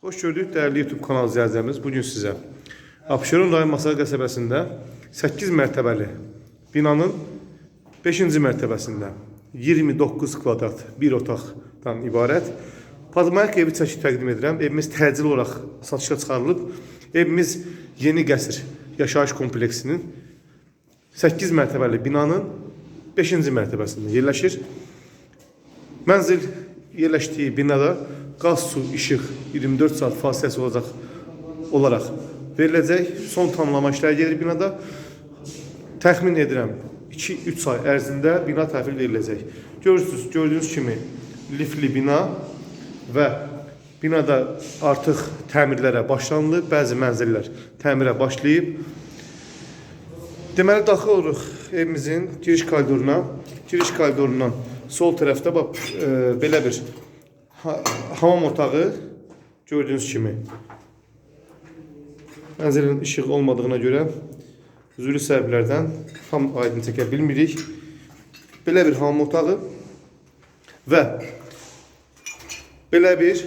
Xoş gördük dəyərli YouTube kanal izləyicilərimiz. Bu gün sizə Abşeron rayon Masal qəsəbəsində 8 mərtəbəli binanın 5-ci mərtəbəsində 29 kvadrat bir otaqdan ibarət Pazmayaq evi çəkib təqdim edirəm. Evimiz təcil olaraq satışa çıxarılıb. Evimiz Yeni Qəsr yaşayış kompleksinin 8 mərtəbəli binanın 5-ci mərtəbəsində yerləşir. Mənzil yerləşdiyi binada qaz, su, işıq 24 saat fasiləsi olacaq olaraq veriləcək. Son tamamlama işləri gedir binada. Təxmin edirəm 2-3 ay ərzində bina təhvil veriləcək. Görürsünüz, gördüyünüz kimi lifli bina və binada artıq təmirlərə başlanılıb, bəzi mənzillər təmirə başlayıb. Deməli daxil oluruq evimizin giriş koridoruna. Giriş koridorundan sol tərəfdə bax e, belə bir ha hamam otağı gördüyünüz kimi. Mənzilin işığı olmadığına görə zürü səbəblərdən tam aydın çəkə bilmirik. Belə bir hamam otağı və belə bir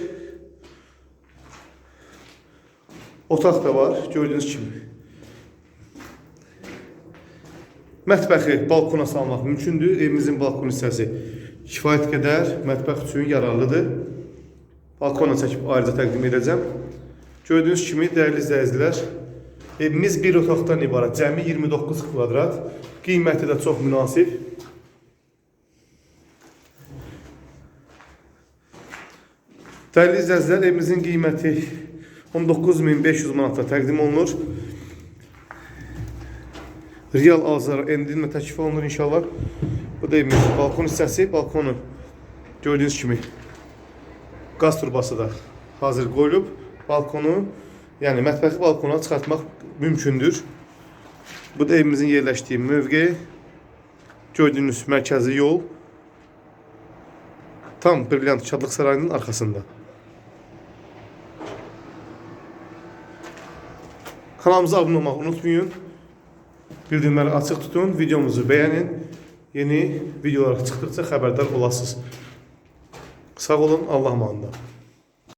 otaq da var gördüyünüz kimi. Mətbəxi balkona salmaq mümkündür. Evimizin balkon hissəsi kifayət qədər mətbəx üçün yararlıdır. Balkona çəkib ayrıca təqdim edəcəm. Gördüyünüz kimi dəyərli izləyicilər, evimiz bir otaqdan ibarət, cəmi 29 kvadrat. Qiyməti də çox münasib. Dəyərli izləyicilər, evimizin qiyməti 19500 manata təqdim olunur. Real azar endirilmə təklif olunur inşallah. Bu da evimizin balkon hissəsi. Balkonu gördüyünüz kimi qaz turbası da hazır qoyulub. Balkonu, yəni mətbəxi balkona çıxartmaq mümkündür. Bu da evimizin yerləşdiyi mövqe. Gördüyünüz mərkəzi yol. Tam Brilliant Şadlıq Sarayının arxasında. Kanalımıza abunə olmağı unutmayın. Bildirimləri açıq tutun, videomuzu bəyənin. Yeni videolar çıxdıqca xəbərdar olasınız. Sağ olun, Allah amanında.